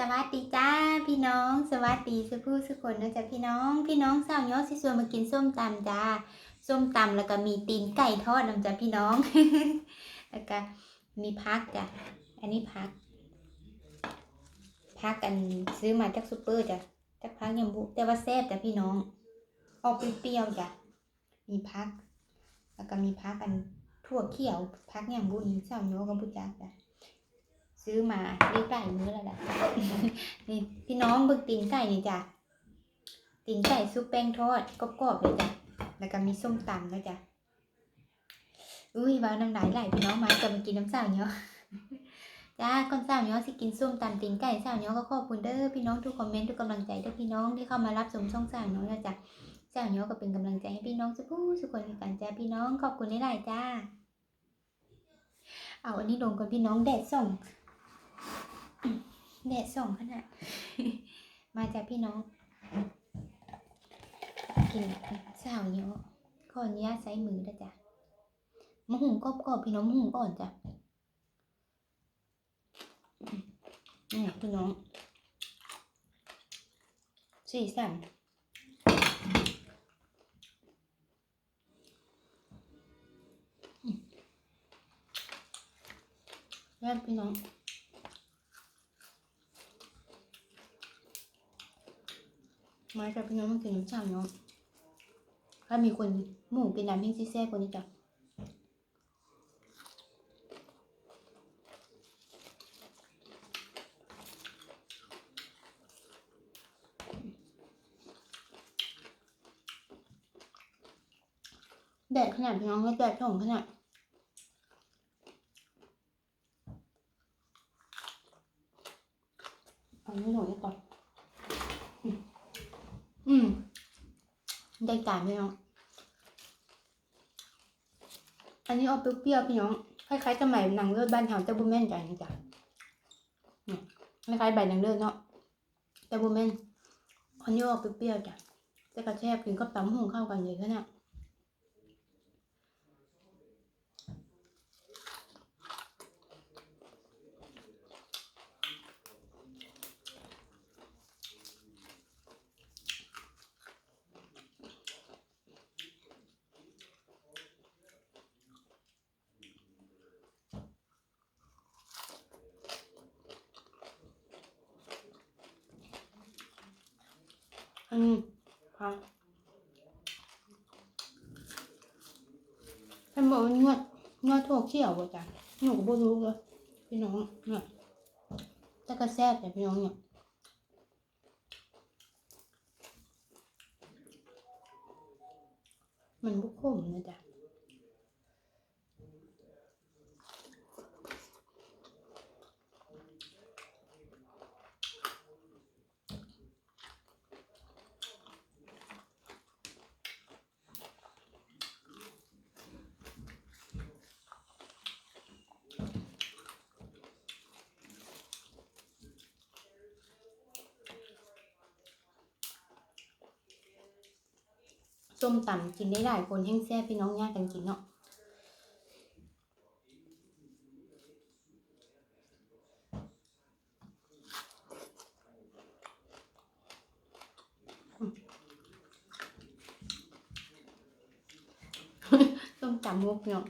สวัสดีจ้าพี่น้องสวัสดีสุผู้สุคนนะจ๊ะพี่น้อง พี่น้องสาวยอดสิสวนมากินส้มตำจ้าส้มตำแล้วก็มีตีนไก่ทอดนะจ๊ะพี่น้อง แล้วก็มีพักจ้ะอันนี้พัก พักกันซื้อมาจากซูเปอร์จ้ะจากพักยำบุแต่ว่าแซ่บจ้ะพี่น้อง ออกเปรี้ยวจ้ะมีพัก แล้วก็มีพักอันถั่วเขียวพักยำบุนี่สาวยอดกับบุจักจ้ะ ซื้อมาได้ไก่มื้อแล้วแหละนี่พี่น้องเบึกตีนไก่นี่จ้ะตีนไก่ซุปแป้งทอดกรอบๆเลยจ้ะแล้วก็มีส้มตำแล้วจ้ะอุ้ยว้าวน้ำลายไหลพี่น้องมาจะมากินน้ำสาวเนาะจ้าก่อนสาวเนาะสิกินส้มตำตีนไก่สาวเนาะก็ขอบคุณเด้อพี่น้องทุกคอมเมนต์ทุกกำลังใจเด้อพี่น้องที่เข้ามารับชมช่องสาวเนาะนะจ้ะสาวเนาะก็เป็นกำลังใจให้พี่น้องสุกสุกคนกันจ้าพี่น้องขอบคุณหลายๆจ้าเอาอันนี้ลงก่อนพี่น้องแดดส่อง แดดส่องขนาด มาจากพี่น้อง กินสาวเนาะขออนุญาตใช้มือนะจ้ะมะหุงกรอบๆพี่น้องมะหุงอ่อนจ้ะนี่พี่น้องสี่สันแล้วพี่น้อง มาจากพี่น้องมากินน้ำชาเนาะถ้ามีคนหมูเป็นน้ำแห้งซีแซ่บกว่านี้จ้ะแดดขนาดพี่น้องก็แดดส่องขนาดเอาไม่หน่อยก่อน อืม จารพี่น้อง อันนี้ออกเปรี้ยวๆพี่น้อง คล้ายๆสมัยหนังเลือดบ้านเฮาแต่บุแม่นจนะจ๊ะเนี่ยคล้ายๆใบหนังเลือดเนาะแต่บุแม่นอันนี้ออกเปรี้ยวๆจ้ะแต่กระแทบกินกับตำหุงเข้ากันเลยขนาด อันนี้ค่ะท่านบอกว่านวดนวดถั่วเขียวบ่จ้ะหนูก็บ่รู้เลยพี่น้องเนี่ยแต่ก็แซ่บแต่พี่น้องเนี่ยมันบุกขมนะจ๊ะ ส้มตำกินได้หลายคนแห้งแซ่บพี่น้องย่ากันกินเนาะอืมส้มตำมุกเนาะ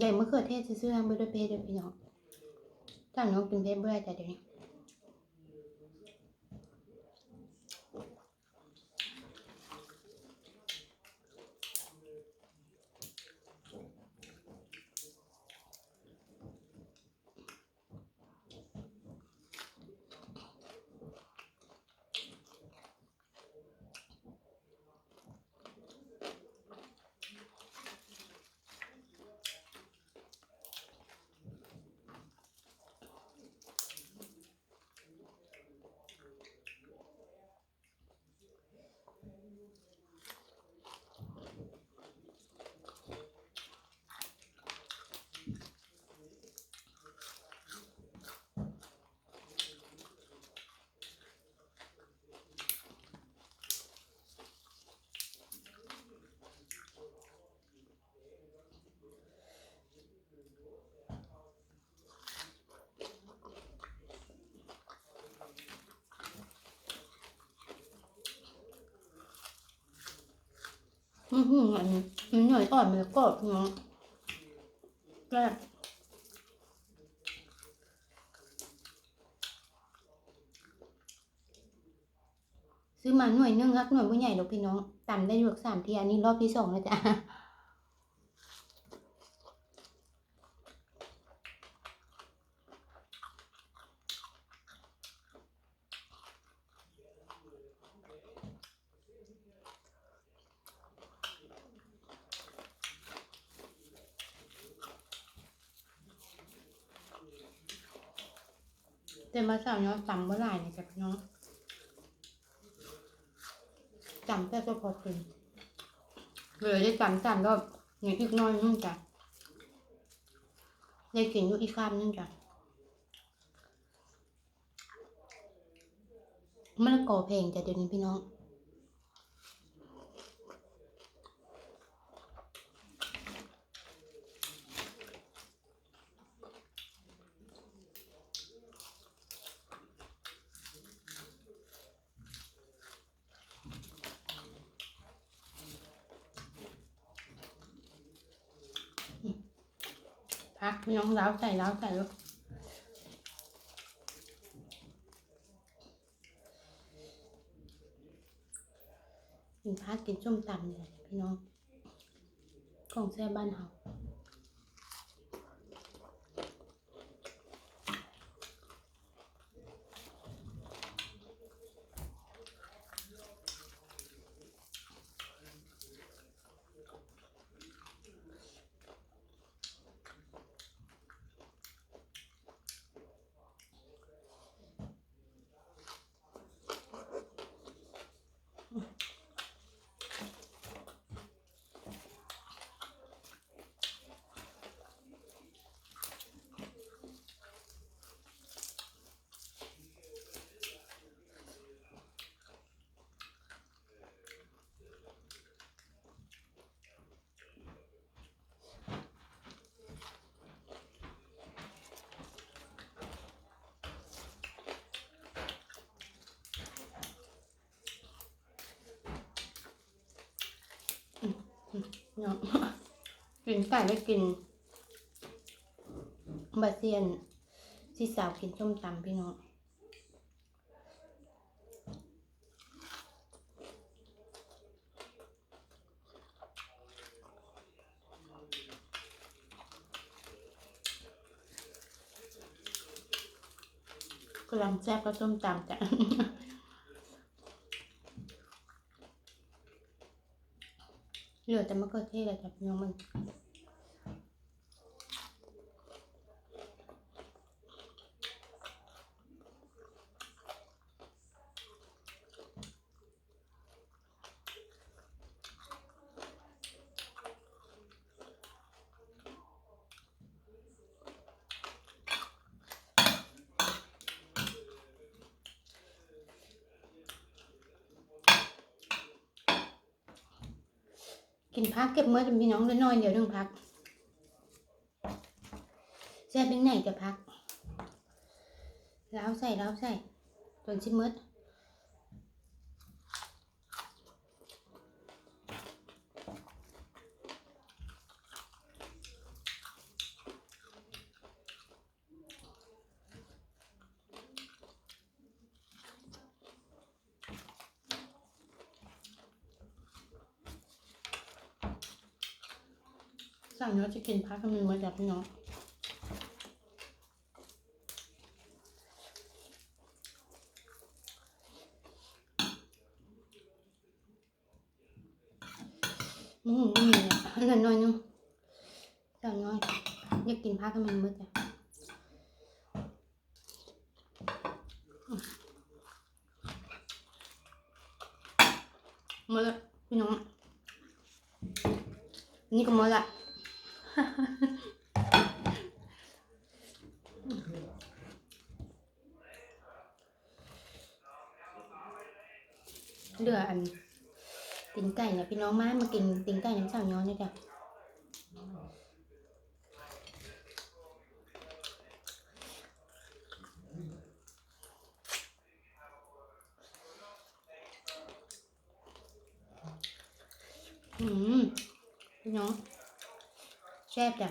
ได้มะเขือเทศซื้อๆไม่ได้เพศเด้อพี่น้องถ้าน้องกินเพศบ่ได้จ้ะเดี๋ยวนี้ อือหืออันนี้มันหน่อยอ่อนมันก็อบเนาะแซ่บซื้อมาหน่วยนึงครับหน่วยผู้ใหญ่ดอกพี่น้องตำได้อยู่สามทีอันนี้รอบที่สองแล้วจ้ะ แต่มาสาวน้อยตำเมื่อไหร่เนี่ยจ้ะพี่น้องตำแต่ตัวพอกินเหลยได้จำจำก็อย่างอีกน้อยนึงจ้ะได้กินอยู่อีกคำนึงจ้ะมันก่อเพลงจ้ะเดี๋ยวนี้พี่น้อง พักพี่น้องเล้าใส่เล้าใส่ลูกกินพักกินส้มตำเลยพี่น้องของแซ่บบ้านเฮา เนาะกินไก่ไม่กินบาเซียนที่สาวกินส้มตำพี่น้องกำลังแซ่บก็ส้มตำจ้ะ เหลือแต่มะเขือเทศเลยจ้ะพี่น้องมัน กินพักเก็บเมื่อจะมีน้องน้อยๆเดี๋ยวนึงพักแซ่บเป็นไหนจะพักล้าวใส่ล้าวใส่จนชิมมืดสั่งเนาะ จะกินพักกันมันมืดจ้ะพี่น้องอืมนี่เนี่ยอันนั้นน้อยนึงสั่งน้อยอยากกินพักกันมันมืดจ้ะหมดแล้วพี่น้องนนี่ก็หมดละ เหลืออันตีนไก่เนี่ยพี่น้องมามากินตีนไก่น้ำสาวย้อนเนี่ยจ้ะอืมพี่ น้องแซ่บจ้ะ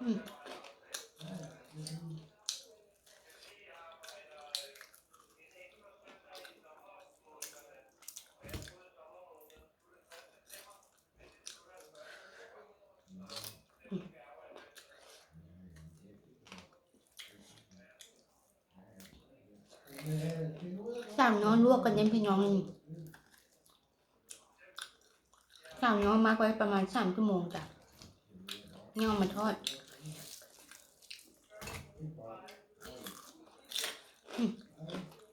อืมสั่ง น้องลวกกันเน้นพี่น้องสั่งน้องมากไว้ประมาณสามชั่วโมงจ้ะนี่เอามาทอด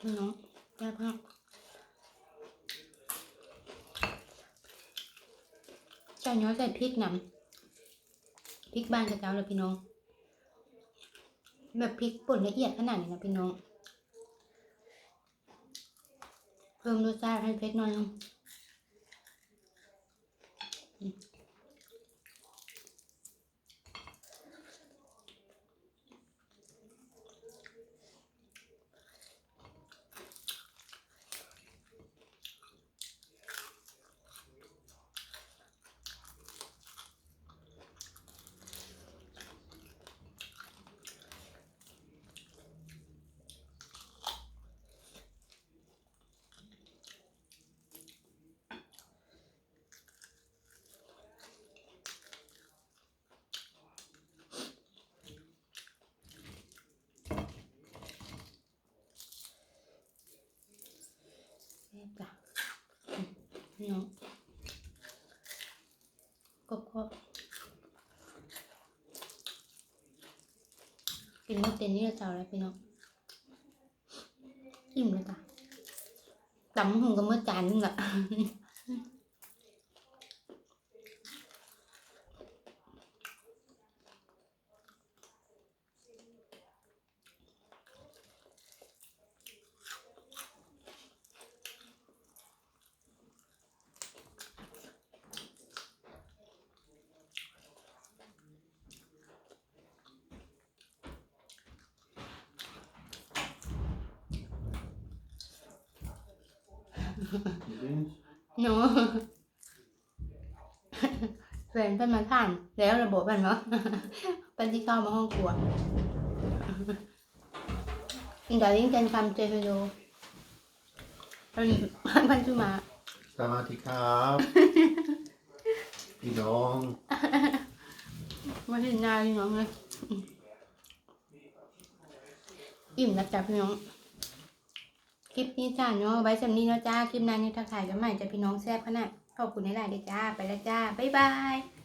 พี่น้องแซ่บมากใส่น้อยใส่พริกหนำพริกบ้านกระเจ้าเลยพี่น้อง แบบพริกป่นละเอียดขนาดนี้นะพี่น้อง เพิ่มรสชาติให้เผ็ดหน่อยนึง จ้ะอืมพี่น้องกบก็กินไม่เต็มนี่จะเจ้าแล้วพี่น้องอิ่มแล้วจ้ะตำหงก็เมื่อจานนึงละ เนาะแฟนเพิ่นมาท่าน แล้วระบบมันเนาะเป็นที่เข้ามาห้องครัวดาริ่งกันคำเจอโดเป็นพันธุมาสวัสดีครับ พี่น้องมาถึงหน้าพี่น้องเลยอิ่มแล้วจ้ะพี่น้อง คลิปนี้จ้าเนาะไว้สำนีเนาะจ้า คลิปหนั้นนี่ทักทายกันใหม่จะพี่น้องแซ่บขนาดขอบคุณในหลายๆเดจ้า ไปแล้วจ้า บ๊ายบาย